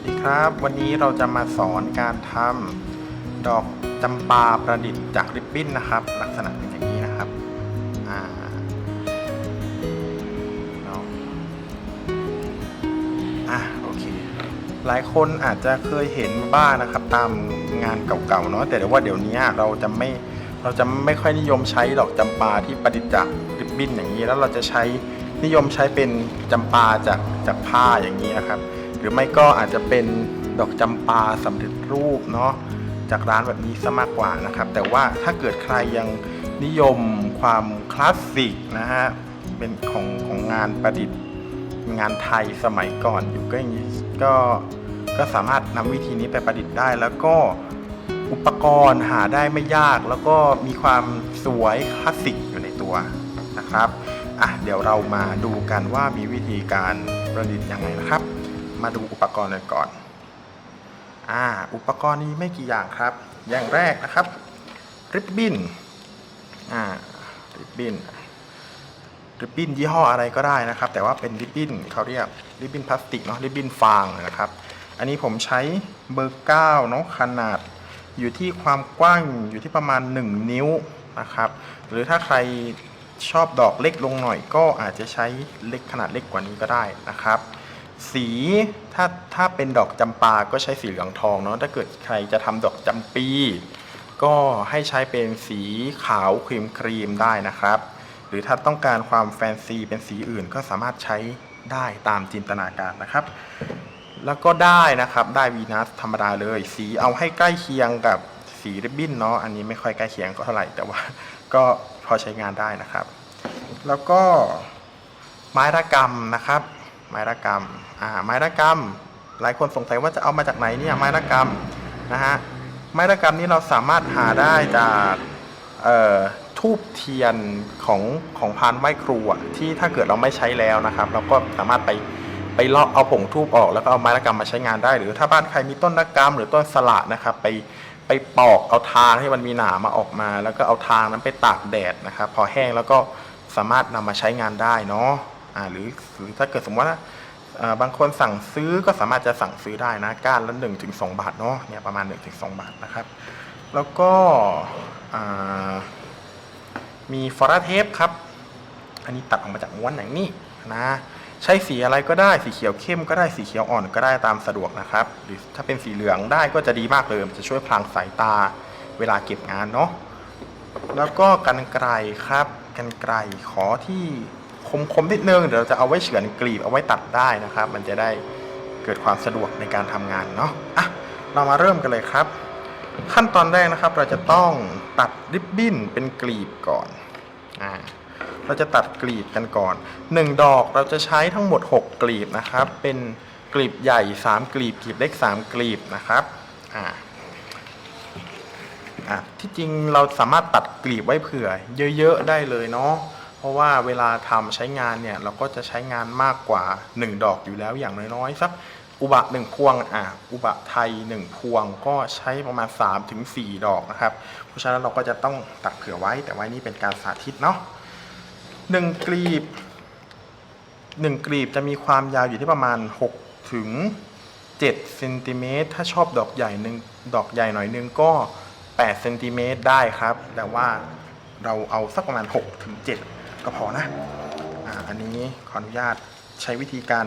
วัสดีครับ วันนี้เราจะมาสอนการทำดอกจำปาประดิษฐ์จากริบบิ้นนะครับ ลักษณะเป็นอย่างนี้นะครับอ่าเนาะอะโอเค หลายคนอาจจะเคยเห็นบ้างนะครับ ตามงานเก่าๆเนาะแต่เดี๋ยวว่าเดี๋ยวนี้เราจะไม่เราจะไม่ค่อยนิยมใช้ดอกจำปาที่ประดิษฐ์จากริบบิ้นอย่างนี้ แล้วเราจะใช้นิยมใช้เป็นจำปาจากจากผ้าอย่างนี้นะครับ หรือไม่ก็อาจจะเป็นดอกจำปาสำเร็จรูปเนาะจากร้านแบบนี้ซะมากกว่านะครับ แต่ว่าถ้าเกิดใครยังนิยมความคลาสสิกนะฮะเป็นของของงานประดิษฐ์งานไทยสมัยก่อนอยู่ก็อย่างนี้ก็ก็สามารถนำวิธีนี้ไปประดิษฐ์ได้ แล้วก็อุปกรณ์หาได้ไม่ยาก แล้วก็มีความสวยคลาสสิกอยู่ในตัวนะครับอะเดี๋ยวเรามาดูกันว่ามีวิธีการประดิษฐ์ยังไงนะครับ มาดูอุปกรณ์กันก่อน อ่า อุปกรณ์นี้ไม่กี่อย่างครับ อย่างแรกนะครับ ริบบิ้น อ่า ริบบิ้น ริบบิ้นยี่ห้ออะไรก็ได้นะครับ แต่ว่าเป็นริบบิ้นเขาเรียกริบบิ้นพลาสติกเนาะ ริบบิ้นฟางนะครับ อันนี้ผมใช้เบอร์9เนาะ ขนาดอยู่ที่ความกว้างอยู่ที่ประมาณ 1 นิ้วนะครับ หรือถ้าใครชอบดอกเล็กลงหน่อยก็อาจจะใช้เล็กขนาดเล็กกว่านี้ก็ได้นะครับ สีถ้าถ้าเป็นดอกจำปาก็ใช้สีเหลืองทองเนาะถ้าเกิดใครจะทำดอกจำปี ก็ให้ใช้เป็นสีขาวครีมครีมได้นะครับ หรือถ้าต้องการความแฟนซีเป็นสีอื่นก็สามารถใช้ได้ตามจินตนาการนะครับ แล้วก็ได้นะครับได้วีนัสธรรมดาเลย สีเอาให้ใกล้เคียงกับสีริบบิ้นเนาะอันนี้ไม่ค่อยใกล้เคียงก็เท่าไหร่แต่ว่า ก็พอใช้งานได้นะครับ แล้วก็ไม้ระกำนะครับ ไม้ระกำอ่าไม้ระกำหลายคนสงสัยว่าจะเอามาจากไหนเนี่ยไม้ระกำนะฮะไม้ระกำนี้เราสามารถหาได้จากเอ่อทูบเทียนของของพานไหว้ครูอะที่ถ้าเกิดเราไม่ใช้แล้วนะครับ เราก็สามารถไปไปเลาะเอาผงทูบออกแล้วก็เอาไม้ระกำมาใช้งานได้ หรือถ้าบ้านใครมีต้นระกำหรือต้นสละนะครับ ไปไปปอกเอาทางที่มันมีหนามมาออกมา แล้วก็เอาทางนั้นไปตากแดดนะครับ พอแห้งแล้วก็สามารถนำมาใช้งานได้เนาะ อ่าหรือถ้าเกิดสมมติว่าบางคนสั่งซื้อก็สามารถจะสั่งซื้อได้นะก้านละ1ถึง2บาทเนาะเนี่ยประมาณ1ถึง2บาทนะครับ แล้วก็มีฟอราเทปครับ อันนี้ตัดออกมาจากม้วนอย่างนี้นะใช้สีอะไรก็ได้สีเขียวเข้มก็ได้สีเขียวอ่อนก็ได้ตามสะดวกนะครับ หรือถ้าเป็นสีเหลืองได้ก็จะดีมากเลยมันจะช่วยพลางสายตาเวลาเก็บงานเนาะแล้วก็กันไกลครับกันไกลขอที่ คมๆนิดนึงเดี๋ยวเราจะเอาไว้เฉือนกลีบเอาไว้ตัดได้นะครับ มันจะได้เกิดความสะดวกในการทำงานเนาะอะเรามาเริ่มกันเลยครับ ขั้นตอนแรกนะครับ เราจะต้องตัดริบบิ้นเป็นกลีบก่อนอ่าเราจะตัดกลีบกันก่อน 1 ดอกเราจะใช้ทั้งหมด 6 กลีบนะครับ เป็นกลีบใหญ่ 3 กลีบกลีบเล็ก 3 กลีบนะครับอ่าอะที่จริงเราสามารถตัดกลีบไว้เผื่อ เยอะๆได้เลยเนาะ เพราะว่าเวลาทำใช้งานเนี่ยเราก็จะใช้งานมากกว่า 1 ดอกอยู่แล้วอย่างน้อยๆสักอุบะหนึ่งพวงอะอุบะไทย 1 พวงก็ใช้ประมาณ3ถึง4ดอกนะครับ เพราะฉะนั้นเราก็จะต้องตัดเผื่อไว้แต่ว่านี่เป็นการสาธิตเนาะหนึ่งกลีบหนึ่งกลีบจะมีความยาวอยู่ที่ประมาณ 6 ถึง7เซนติเมตรถ้าชอบดอกใหญ่หนึ่งดอกใหญ่หน่อยนึงก็8เซนติเมตรได้ครับ แต่ว่าเราเอาสักประมาณ6ถึง7 ก็พอนะอ่าอันนี้ขออนุญาตใช้วิธีการ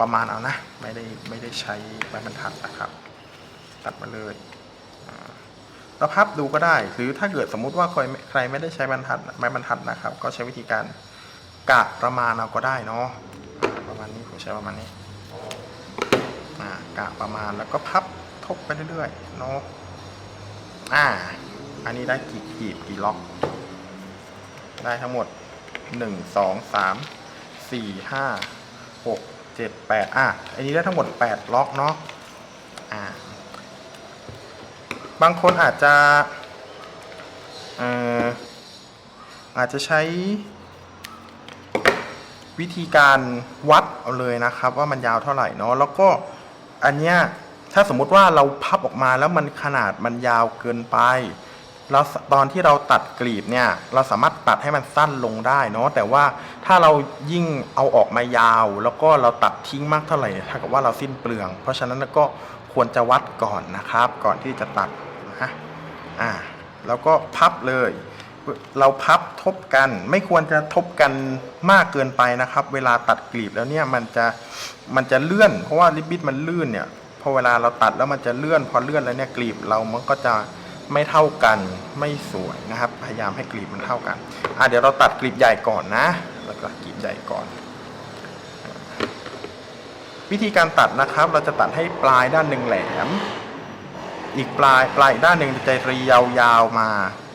ประมาณเอานะ ไม่ได้ไม่ได้ใช้ไม้บรรทัดนะครับ ตัดมาเลยอ่าเราพับดูก็ได้ หรือถ้าเกิดสมมุติว่าใครใครไม่ได้ใช้บรรทัดไม้บรรทัดนะครับ ก็ใช้วิธีการกะประมาณเอาก็ได้เนาะประมาณนี้ผมใช้ประมาณนี้กะประมาณแล้วก็พับทบไปเรื่อยๆเนาะอ่า อันนี้ได้กี่กีบกี่ล็อก ได้ทั้งหมด หนึ่งสองสามสี่ห้าหกเจ็ดแปดอะอันนี้ได้ทั้งหมดแปดล็อกเนาะอ่าบางคนอาจจะเอ่ออาจจะใช้วิธีการวัดเอาเลยนะครับ ว่ามันยาวเท่าไหร่เนาะแล้วก็อันเนี้ยถ้าสมมุติว่าเราพับออกมาแล้วมันขนาดมันยาวเกินไป แล้วตอนที่เราตัดกลีบเนี่ยเราสามารถตัดให้มันสั้นลงได้เนาะแต่ว่าถ้าเรายิ่งเอาออกมายาว แล้วก็เราตัดทิ้งมากเท่าไหร่เนี่ยเท่ากับว่าเราสิ้นเปลือง เพราะฉะนั้นก็ควรจะวัดก่อนนะครับ ก่อนที่จะตัดนะอ่าแล้วก็พับเลย เราพับทบกัน ไม่ควรจะทบกันมากเกินไปนะครับ เวลาตัดกลีบแล้วเนี่ยมันจะมันจะเลื่อน เพราะว่าริบบิ้นมันลื่นเนี่ยพอเวลาเราตัดแล้วมันจะเลื่อน พอเลื่อนแล้วเนี่ยกลีบเรามันก็จะ ไม่เท่ากันไม่สวยนะครับ พยายามให้กลีบมันเท่ากันอะเดี๋ยวเราตัดกลีบใหญ่ก่อนนะเราตัดกลีบใหญ่ก่อน วิธีการตัดนะครับ เราจะตัดให้ปลายด้านหนึ่งแหลม อีกปลายปลายด้านหนึ่งจะเรียวยาวมา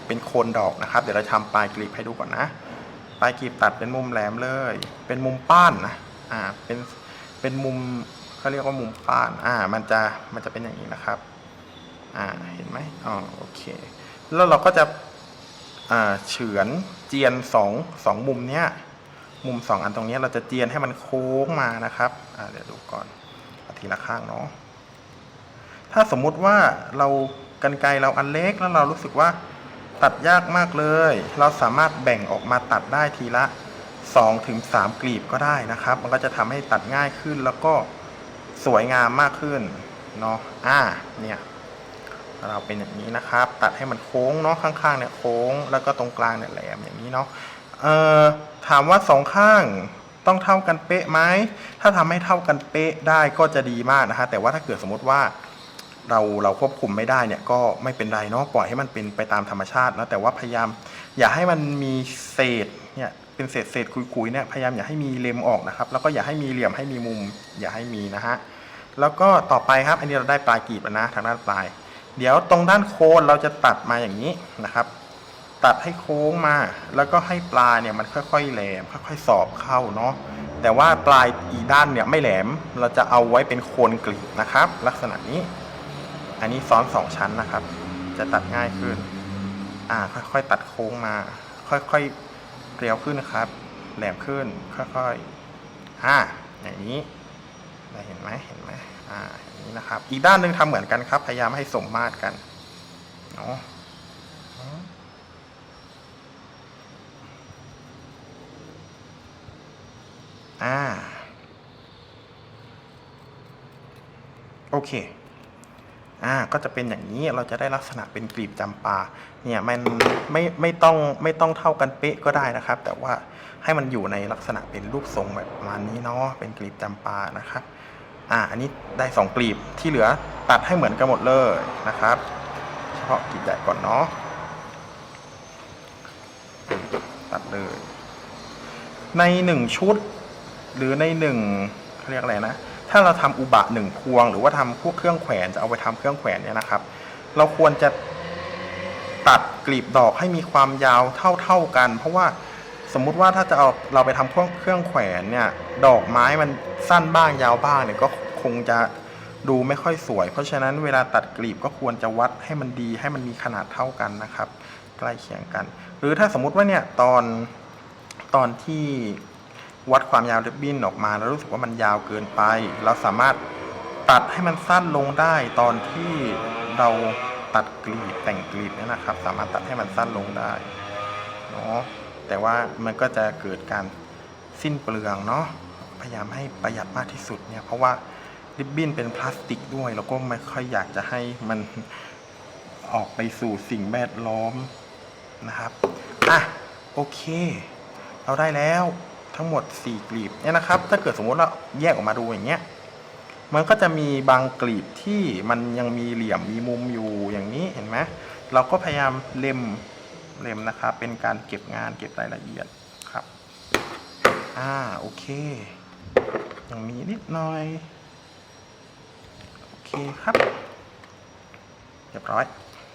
เป็นโคนดอกนะครับ เดี๋ยวเราทำปลายกลีบให้ดูก่อนนะปลายกลีบตัดเป็นมุมแหลมเลย เป็นมุมป้านนะอ่าเป็นเป็นมุมเขาเรียกว่ามุมป้านอ่ามันจะมันจะเป็นอย่างนี้นะครับ อ่าเห็นไหมอ๋อโอเค แล้วเราก็จะอ่าเฉือนเจียนสองสองมุมเนี้ยมุมสองอันตรงนี้เราจะเจียนให้มันโค้งมานะครับอ่าเดี๋ยวดูก่อนอทีละข้างเนาะถ้าสมมุติว่าเรากันไกรเราอันเล็กแล้วเรารู้สึกว่าตัดยากมากเลย เราสามารถแบ่งออกมาตัดได้ทีละ2ถึง3กลีบก็ได้นะครับ มันก็จะทำให้ตัดง่ายขึ้นแล้วก็สวยงามมากขึ้นเนาะอ่าเนี่ย เราเป็นอย่างนี้นะครับ ตัดให้มันโค้งเนาะข้างๆเนี่ยโค้งแล้วก็ตรงกลางเนี่ยแหลมอย่างนี้เนาะเอ่อถามว่าสองข้างต้องเท่ากันเป๊ะไหมถ้าทำให้เท่ากันเป๊ะได้ก็จะดีมากนะฮะแต่ว่าถ้าเกิดสมมติว่าเราเราควบคุมไม่ได้เนี่ยก็ไม่เป็นไรเนาะปล่อยให้มันเป็นไปตามธรรมชาตินะแต่ว่าพยายามอย่าให้มันมีเศษเนี่ยเป็นเศษเศษคุยๆเนี่ยพยายามอย่าให้มีเลมออกนะครับ แล้วก็อย่าให้มีเหลี่ยมให้มีมุม อย่าให้มีนะฮะแล้วก็ต่อไปครับ อันนี้เราได้ปลายกรีบแล้วนะทางด้านปลาย เดี๋ยวตรงด้านโคนเราจะตัดมาอย่างนี้นะครับ ตัดให้โค้งมา แล้วก็ให้ปลายเนี่ยมันค่อยๆแหลมค่อยๆสอบเข้าเนาะแต่ว่าปลายอีด้านเนี่ยไม่แหลมเราจะเอาไว้เป็นโคนกลีบนะครับ ลักษณะนี้ อันนี้ซ้อนสองชั้นนะครับ จะตัดง่ายขึ้น อ่าค่อยๆตัดโค้งมา ค่อยๆเกลียวขึ้นนะครับ แหลมขึ้นค่อยๆอ่าอย่างนี้เห็นไหมเห็นไหม อ่าอย่างนี้นะครับ อีกด้านหนึ่งทำเหมือนกันครับ พยายามให้สมมาตรกันเนาะอ่าโอเค อ่า ก็จะเป็นอย่างนี้ เราจะได้ลักษณะเป็นกลีบจำปา เนี่ยมันไม่ไม่ต้องไม่ต้องเท่ากันเป๊ะก็ได้นะครับ แต่ว่าให้มันอยู่ในลักษณะเป็นรูปทรงแบบประมาณนี้เนาะ เป็นกลีบจำปานะครับ อ่าอันนี้ได้สองกลีบที่เหลือตัดให้เหมือนกันหมดเลยนะครับ เฉพาะกลีบใหญ่ก่อนเนาะตัดเลย ในหนึ่งชุด หรือในหนึ่งเขาเรียกอะไรนะ ถ้าเราทำอุบะหนึ่งพวง หรือว่าทำพวกเครื่องแขวนจะเอาไปทำเครื่องแขวนเนี่ยนะครับ เราควรจะตัดกลีบดอกให้มีความยาวเท่าๆกัน เพราะว่า สมมุติว่าถ้าจะเอาเราไปทำเครื่องเครื่องแขวนเนี่ยดอกไม้มันสั้นบ้างยาวบ้างเนี่ยก็คงจะดูไม่ค่อยสวย เพราะฉะนั้นเวลาตัดกลีบก็ควรจะวัดให้มันดีให้มันมีขนาดเท่ากันนะครับ ใกล้เคียงกัน หรือถ้าสมมุติว่าเนี่ยตอนตอนที่วัดความยาวริบบิ้นออกมา แล้วรู้สึกว่ามันยาวเกินไป เราสามารถตัดให้มันสั้นลงได้ตอนที่เราตัดกลีบแต่งกลีบเนี่ยนะครับ สามารถตัดให้มันสั้นลงได้เนาะ แต่ว่ามันก็จะเกิดการสิ้นเปลืองเนาะพยายามให้ประหยัดมากที่สุดเนี่ยเพราะว่าริบบิ้นเป็นพลาสติกด้วยแล้วก็ไม่ค่อยอยากจะให้มันออกไปสู่สิ่งแวดล้อมนะครับอะโอเค เราได้แล้วทั้งหมด 4 กลีบเนี่ยนะครับ ถ้าเกิดสมมติเราแยกออกมาดูอย่างเงี้ยมันก็จะมีบางกลีบที่มันยังมีเหลี่ยมมีมุมอยู่อย่างนี้เห็นไหมเราก็พยายามเล็ม เล็มนะครับ เป็นการเก็บงานเก็บรายละเอียดครับ อ่าโอเค ยังมีนิดหน่อย โอเคครับเรียบร้อย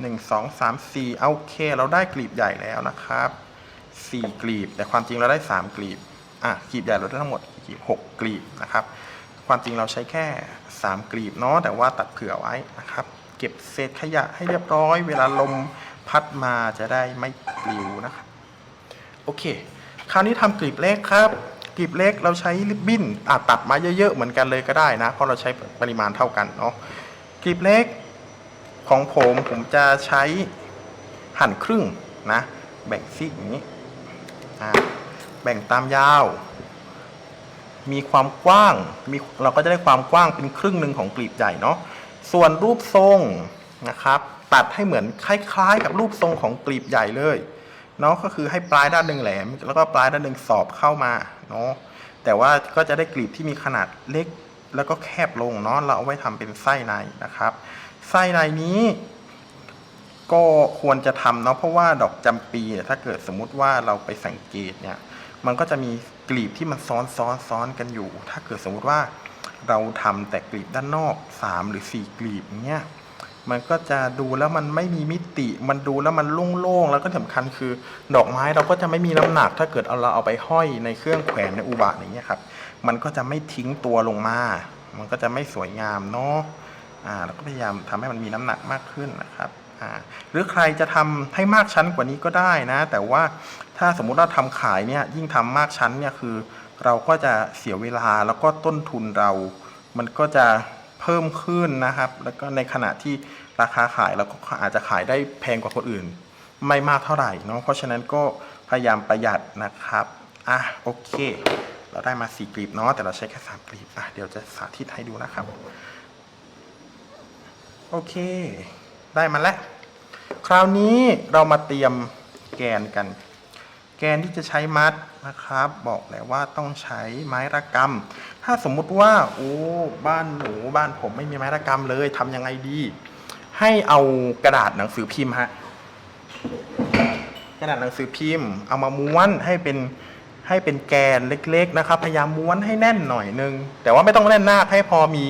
หนึ่งสองสามสี่โอเค เราได้กลีบใหญ่แล้วนะครับสี่กลีบ แต่ความจริงเราได้สามกลีบอะกลีบใหญ่เราได้ทั้งหมดกลีบหกกลีบนะครับ ความจริงเราใช้แค่สามกลีบเนาะแต่ว่าตัดเผื่อไว้นะครับ เก็บเศษขยะให้เรียบร้อย เวลาลม พัดมาจะได้ไม่ปลิวนะครับโอเค คราวนี้ทำกลีบเล็กครับกลีบเล็กเราใช้ริบบิ้นอาจตัดมาเยอะๆเหมือนกันเลยก็ได้นะ เพราะเราใช้ปริมาณเท่ากันเนาะกลีบเล็กของผมผมจะใช้หั่นครึ่งนะ แบ่งซีกอย่างนี้อ่าแบ่งตามยาว มีความกว้างมีเราก็จะได้ความกว้างเป็นครึ่งหนึ่งของกลีบใหญ่เนาะส่วนรูปทรงนะครับ ตัดให้เหมือนคล้ายๆ กับรูปทรงของกลีบใหญ่เลยเนาะก็คือให้ปลายด้านหนึ่งแหลม แล้วก็ปลายด้านหนึ่งสอบเข้ามาเนาะแต่ว่าก็จะได้กลีบที่มีขนาดเล็กแล้วก็แคบลงเนาะเราเอาไว้ทำเป็นไส้ในนะครับ ไส้ในนี้ ก็ควรจะทำเนาะเพราะว่าดอกจำปีเนี่ยถ้าเกิดสมมุติว่าเราไปสังเกตเนี่ย มันก็จะมีกลีบที่มันซ้อนซ้อนซ้อนกันอยู่ ถ้าเกิดสมมุติว่าเราทำแต่กลีบด้านนอก 3 หรือ 4 กลีบเงี้ย มันก็จะดูแล้วมันไม่มีมิติ มันดูแล้วมันโล่งๆ แล้วก็สำคัญคือ ดอกไม้เราก็จะไม่มีน้ำหนัก ถ้าเกิดเอาเราเอาไปห้อยในเครื่องแขวนในอุบะอย่างเงี้ยครับ มันก็จะไม่ทิ้งตัวลงมา มันก็จะไม่สวยงามเนาะ อ่าเราก็พยายามทำให้มันมีน้ำหนักมากขึ้นนะครับอ่าหรือใครจะทำให้มากชั้นกว่านี้ก็ได้นะ แต่ว่าถ้าสมมุติเราทำขายเนี่ยยิ่งทำมากชั้นเนี่ยคือ เราก็จะเสียเวลาแล้วก็ต้นทุนเรา มันก็จะ เพิ่มขึ้นนะครับ แล้วก็ในขณะที่ราคาขายเราก็อาจจะขายได้แพงกว่าคนอื่น ไม่มากเท่าไหร่เนาะเพราะฉะนั้นก็พยายามประหยัดนะครับอะโอเค เราได้มาสี่กลีบเนาะแต่เราใช้แค่สามกลีบอะเดี๋ยวจะสาธิตให้ดูนะครับโอเค ได้มาแล้ว คราวนี้เรามาเตรียมแกนกัน แกนที่จะใช้มัดนะครับ บอกแล้วว่าต้องใช้ไม้ระกำ ถ้าสมมุติว่าโอ้บ้านหนูบ้านผมไม่มีไม้ระกำเลยทำยังไงดี ให้เอากระดาษหนังสือพิมพ์ฮะกระดาษหนังสือพิมพ์ เอามาม้วนให้เป็นให้เป็นแกนเล็ก ๆ นะครับ พยายามม้วนให้แน่นหน่อยนึง แต่ว่าไม่ต้องแน่นมากให้พอมี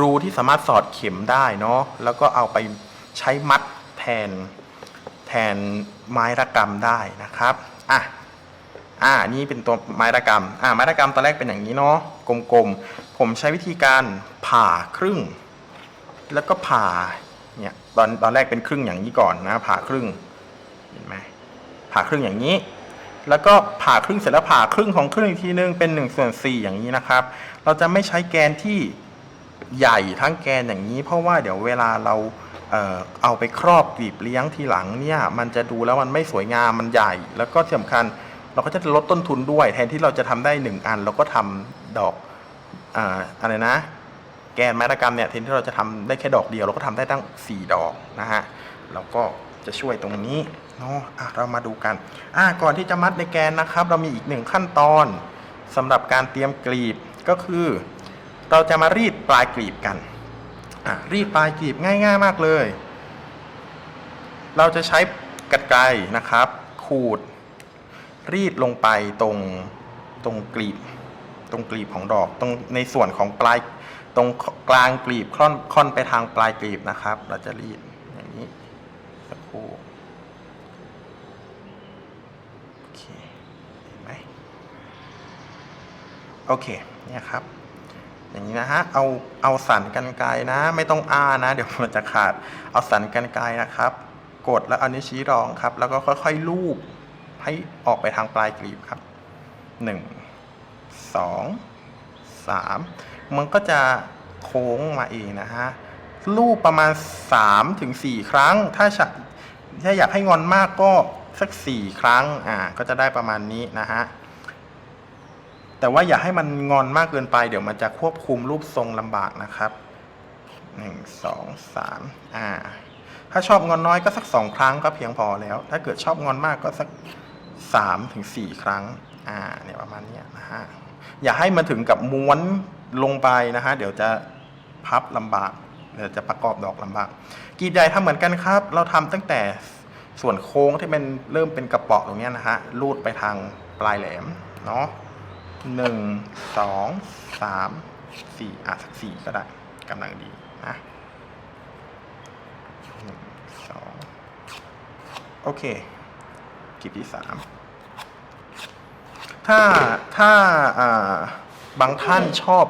รูที่สามารถสอดเข็มได้เนาะแล้วก็เอาไปใช้มัดแทนแทนไม้ระกำได้นะครับอะ อ่านี่เป็นตัวไม้ระกำอ่าไม้ระกำตอนแรกเป็นอย่างนี้เนาะกลมๆ ผมใช้วิธีการผ่าครึ่ง แล้วก็ผ่าเนี่ยตอนตอนแรกเป็นครึ่งอย่างนี้ก่อนนะผ่าครึ่งเห็นไหมผ่าครึ่งอย่างนี้ แล้วก็ผ่าครึ่งเสร็จแล้วผ่าครึ่งของครึ่งอีกทีนึงเป็น1นส่วนสอย่างนี้นะครับ เราจะไม่ใช้แกนที่ใหญ่ทั้งแกนอย่างนี้ เพราะว่าเดี๋ยวเวลาเราเอ่อเอาไปครอบกลีบเลี้ยงทีหลังเนี่ยมันจะดูแล้วมันไม่สวยงามมันใหญ่ แล้วก็สำคัญ เราก็จะลดต้นทุนด้วย แทนที่เราจะทำได้หนึ่งอัน เราก็ทำดอกอ่าอะไรนะ แกนไม้ตะกรรมเนี่ยแทนที่เราจะทำได้แค่ดอกเดียว เราก็ทำได้ตั้ง 4 ดอกนะฮะเราก็จะช่วยตรงนี้เนาะะเรามาดูกันอะก่อนที่จะมัดในแกนนะครับ เรามีอีกหนึ่งขั้นตอนสำหรับการเตรียมกลีบก็คือ เราจะมารีดปลายกลีบกันอะรีดปลายกลีบง่าย ๆ มากเลย เราจะใช้กรรไกรนะครับ ขูด รีดลงไปตรงตรงกลีบ ตรงกลีบของดอกตรงในส่วนของปลายตรงกลางกลีบค่อนค่อนไปทางปลายกลีบนะครับ เราจะรีดอย่างนี้สักครู่โอเคเห็นไหมโอเคเนี่ยครับ อย่างนี้นะฮะเอาเอาสันกันไกรนะ ไม่ต้องอ้านะ เดี๋ยวมันจะขาดเอาสันกันไกรนะครับ กดแล้วเอานิ้วชี้รองครับ แล้วก็ค่อยๆลูบ ให้ออกไปทางปลายกลีบครับหนึ่งสองสามมันก็จะโค้งมาเองนะฮะลูบประมาณสามถึงสี่ครั้ง ถ้าถ้าอยากให้งอนมากก็สักสี่ครั้งอ่าก็จะได้ประมาณนี้นะฮะแต่ว่าอย่าให้มันงอนมากเกินไป เดี๋ยวมันจะควบคุมรูปทรงลำบากนะครับหนึ่งสองสามอ่า ถ้าชอบงอนน้อยก็สักสองครั้งก็เพียงพอแล้ว ถ้าเกิดชอบงอนมากก็สัก สามถึงสี่ครั้งอ่าเนี่ยประมาณนี้นะฮะอย่าให้มันถึงกับม้วนลงไปนะฮะเดี๋ยวจะพับลำบากเดี๋ยวจะประกอบดอกลำบากกรีบใหญ่ทำเหมือนกันครับ เราทำตั้งแต่ส่วนโค้งที่มันเริ่มเป็นกระเป๋อตรงนี้นะฮะลูดไปทางปลายแหลมเนาะหนึ่งสองสามสี่อะสักสี่ก็ได้กำลังดีนะหนึ่งสองโอเค กลีบที่สามถ้าถ้าอ่าบางท่านชอบ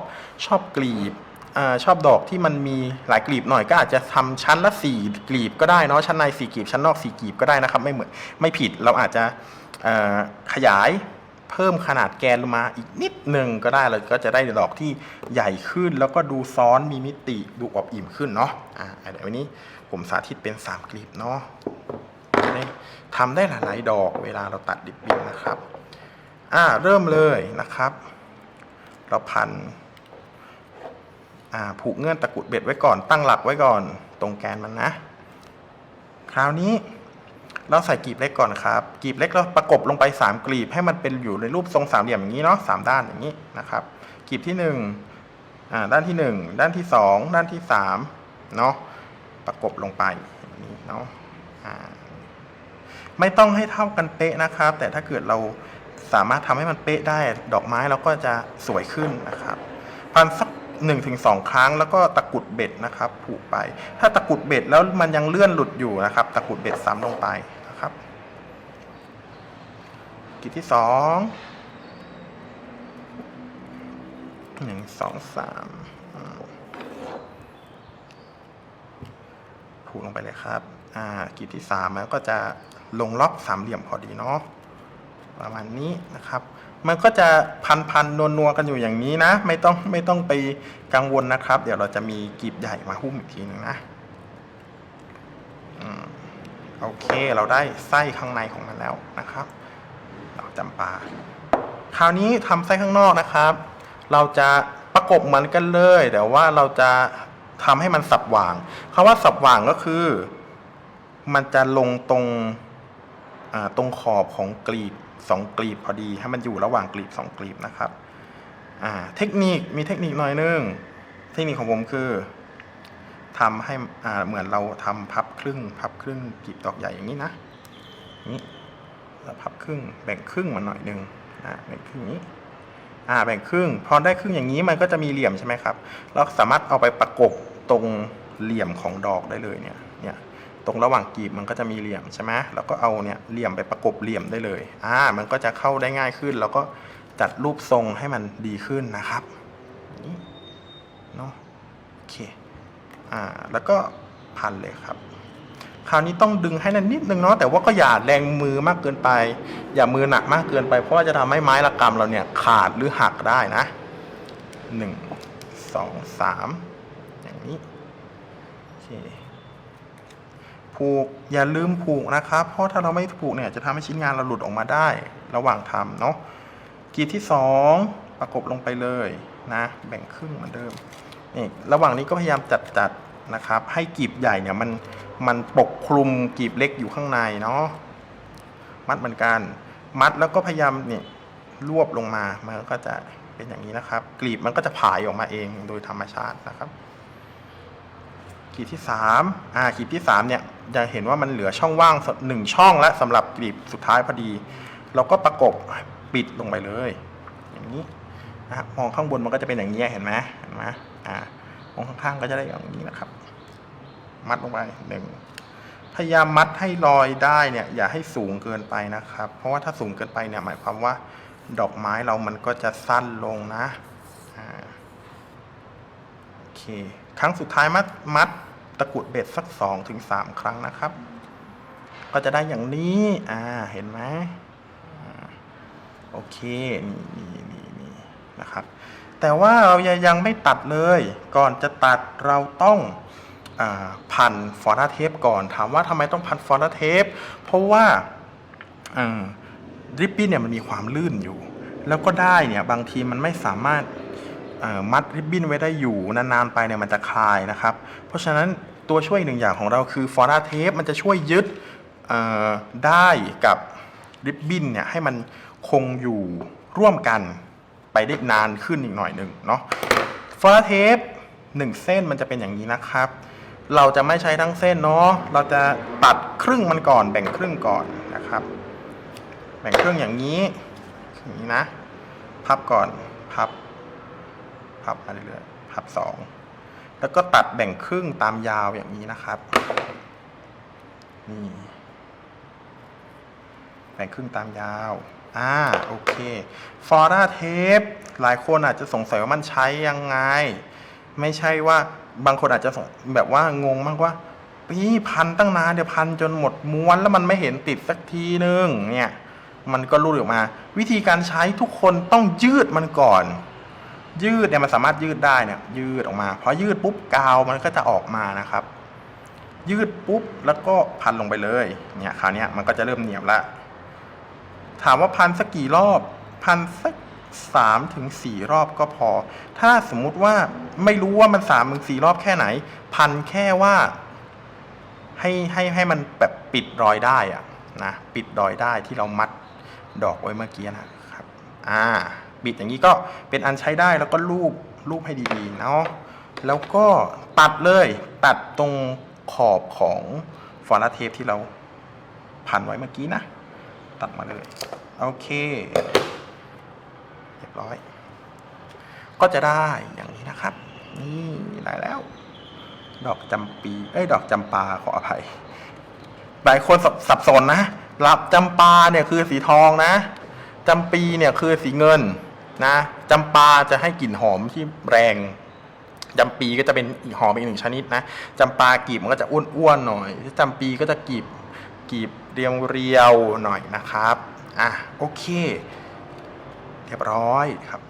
ชอบกลีบอาชอบดอกที่มันมีหลายกลีบหน่อยก็อาจจะทำชั้นละสี่กลีบก็ได้เนาะชั้นในสี่กลีบชั้นนอกสี่กลีบก็ได้นะครับไม่เหมือนไม่ผิดเราอาจจะเอ่อขยายเพิ่มขนาดแกนลงมาอีกนิดหนึ่งก็ได้เราก็จะได้ดอกที่ใหญ่ขึ้น แล้วก็ดูซ้อนมีมิติดูอบอิ่มขึ้นเนาะอ่าเดี๋ยววันนี้ผมสาธิตเป็น 3 กลีบเนาะจะ ได้ทำได้หลาย ๆ ดอกเวลาเราตัดริบบินนะครับ อ่าเริ่มเลยนะครับ เราพันอ่าผูกเงื่อนตะกุดเบ็ดไว้ก่อนตั้งหลักไว้ก่อนตรงแกนมันนะ คราวนี้เราใส่กลีบเล็กก่อนครับกลีบเล็กเราประกบลงไปสามกลีบให้มันเป็นอยู่ในรูปทรงสามเหลี่ยมอย่างนี้เนาะสามด้านอย่างนี้นะครับกลีบที่หนึ่งอ่าด้านที่หนึ่งด้านที่สองด้านที่สามเนาะประกบลงไปอย่างนี้เนาะอ่า ไม่ต้องให้เท่ากันเป๊ะนะครับ แต่ถ้าเกิดเราสามารถทำให้มันเป๊ะได้ดอกไม้เราก็จะสวยขึ้นนะครับพันสักหนึ่งถึงสองครั้งแล้วก็ตะกุดเบ็ดนะครับผูกไป ถ้าตะกุดเบ็ดแล้วมันยังเลื่อนหลุดอยู่นะครับ ตะกุดเบ็ดซ้ำลงไปนะครับ กิจที่สองหนึ่งสองสามผูกลงไปเลยครับ อ่ากิจที่สามมันก็จะ ลงล็อกสามเหลี่ยมพอดีเนาะประมาณนี้นะครับ มันก็จะพันพันนวลนัวกันอยู่อย่างนี้นะ ไม่ต้องไม่ต้องไปกังวลนะครับ เดี๋ยวเราจะมีกีบใหญ่มาหุ้มอีกทีหนึ่งนะอโอเคเราได้ไส้ข้างในของมันแล้วนะครับดอกจำปา คราวนี้ทำไส้ข้างนอกนะครับ เราจะประกบเหมือนกันเลยแต่ว่าเราจะทำให้มันสับหว่างคำว่าสับหว่างก็คือ มันจะลงตรง ตรงขอบของกลีบสองกลีบพอดีให้มันอยู่ระหว่างกลีบสองกลีบนะครับเทคนิคมีเทคนิคหน่อยนึงเทคนิคของผมคือทำให้เหมือนเราทำพับครึ่ง พับครึ่งกลีบดอกใหญ่อย่างนี้นะนี่แล้วพับครึ่งแบ่งครึ่งมาหน่อยนึงนะแบ่งครึ่งนี้่าแบ่งครึ่งพอได้ครึ่งอย่างนี้มันก็จะมีเหลี่ยมใช่ไหมครับ เราสามารถเอาไปประกบตรงเหลี่ยมของดอกได้เลยเนี่ย รงระหว่างกีบมันก็จะมีเหลี่ยมใช่ไหมแล้วก็เอาเนี่ยเหลี่ยมไปประกบเหลี่ยมได้เลยอ่ามันก็จะเข้าได้ง่ายขึ้น แล้วก็จัดรูปทรงให้มันดีขึ้นนะครับนี่เนาะโอเคอ่าแล้วก็พันเลยครับ คราวนี้ต้องดึงให้นั่นนิดนึงเนาะแต่ว่าก็อย่าแรงมือมากเกินไป อย่ามือหนักมากเกินไปเพราะว่าจะทำให้ไม้ระกำเราเนี่ยขาดหรือหักได้นะหนึ่งสองสามอย่างนี้โอเค ผูกอย่าลืมผูกนะครับ เพราะถ้าเราไม่ผูกเนี่ยจะทำให้ชิ้นงานเราหลุดออกมาได้ ระหว่างทำเนาะกรีดที่สองประกบลงไปเลยนะแบ่งครึ่งเหมือนเดิมนี่ระหว่างนี้ก็พยายามจัดจัดนะครับให้กรีบใหญ่เนี่ยมันมันปกคลุมกรีบเล็กอยู่ข้างในเนาะมัดเหมือนกันมัดแล้วก็พยายามเนี่ยรวบลงมามันก็จะเป็นอย่างนี้นะครับ กลีบมันก็จะผายออกมาเองโดยธรรมชาตินะครับขีดที่สามอ่าขีดที่สามเนี่ย จะเห็นว่ามันเหลือช่องว่างหนึ่งช่องแล้วสำหรับกลีบสุดท้ายพอดี เราก็ประกบปิดลงไปเลย อย่างนี้นะมองข้างบนมันก็จะเป็นอย่างนี้เห็นไหมเห็นไหมอ่ามองข้างๆก็จะได้อย่างนี้นะครับ มัดลงไปหนึ่งพยายามมัดให้ลอยได้เนี่ย อย่าให้สูงเกินไปนะครับ เพราะว่าถ้าสูงเกินไปเนี่ยหมายความว่า ดอกไม้เรามันก็จะสั้นลงนะอ่าโอเค ครั้งสุดท้ายมัดมัด ตะกุดเบ็ดสักสองถึงสามครั้งนะครับ ก็จะได้อย่างนี้ อ่า เห็นไหมอโอเค นี่นี่นี่นี่นะครับ แต่ว่าเรายังยังไม่ตัดเลย ก่อนจะตัดเราต้องอาพันฟอร์เทปก่อน ถามว่าทำไมต้องพันฟอร์เทป เพราะว่าอ่าริบบิ้นเนี่ยมันมีความลื่นอยู่ แล้วก็ได้เนี่ยบางทีมันไม่สามารถอ่อมัดริบบิ้นไว้ได้อยู่นานๆไปเนี่ยมันจะคลายนะครับ เพราะฉะนั้น ตัวช่วยหนึ่งอย่างของเราคือฟอร์ a เทปมันจะช่วยยึดได้กับริบบิ้นเนี่ยให้มันคงอยู่ร่วมกันไปได้นานขึ้นอีกหน่อยหนึ่งเนาะฟอร์ a เทปหนึ่งเส้นมันจะเป็นอย่างนี้นะครับ เราจะไม่ใช้ทั้งเส้นเนาะเราจะตัดครึ่งมันก่อน แบ่งครึ่งก่อนนะครับ แบ่งครึ่งอย่างนี้อย่างนี้นะ พับก่อนพับ พับมาเรื่อยๆพับสอง แล้วก็ตัดแบ่งครึ่งตามยาวอย่างนี้นะครับ นี่ แบ่งครึ่งตามยาว อ่า โอเค ฟอร์ a เทป หลายคนอาจจะสงสัยว่ามันใช้ยังไง ไม่ใช่ว่าบางคนอาจจะสงแบบว่างงมากว่าพี่พันตั้งนานเดี๋ยวพันจนหมดม้วนแล้วมันไม่เห็นติดสักทีนึงเนี่ย มันก็รูดออกมา วิธีการใช้ทุกคนต้องยืดมันก่อน ยืดเนี่ยมันสามารถยืดได้เนี่ยยืดออกมาพอยืดปุ๊บกาวมันก็จะออกมานะครับ ยืดปุ๊บแล้วก็พันลงไปเลยเนี่ยคราวเนี้ยมันก็จะเริ่มเหนียวละถามว่าพันสักกี่รอบพันสักสามถึงสี่รอบก็พอ ถ้าสมมุติว่าไม่รู้ว่ามันสามถึงสี่รอบแค่ไหน พันแค่ว่า ให้ให้ให้มันแบบปิดรอยได้อะนะปิดรอยได้ที่เรามัดดอกไว้เมื่อกี้นะครับ อ่า บิดอย่างนี้ก็เป็นอันใช้ได้แล้วก็ลูบลูบให้ดีๆเนาะแล้วก็ตัดเลยตัดตรงขอบของฟอร์เทปที่เราพันไว้เมื่อกี้นะ ตัดมาเลย โอเค เรียบร้อย ก็จะได้อย่างนี้นะครับ นี่ได้แล้ว ดอกจำปี เอ้ย ดอกจำปาขออภัย หลายคนสับสับสนนะหลับจำปาเนี่ยคือสีทองนะจำปีเนี่ยคือสีเงิน นะจำปาจะให้กลิ่นหอมที่แรงจำปีก็จะเป็นอีกหอมอีกหนึ่งชนิดนะจำปากีบมันก็จะอ้วนๆหน่อยจำปีก็จะกีบกีบเรียวเรียวๆหน่อยนะครับอะโอเค เรียบร้อยครับ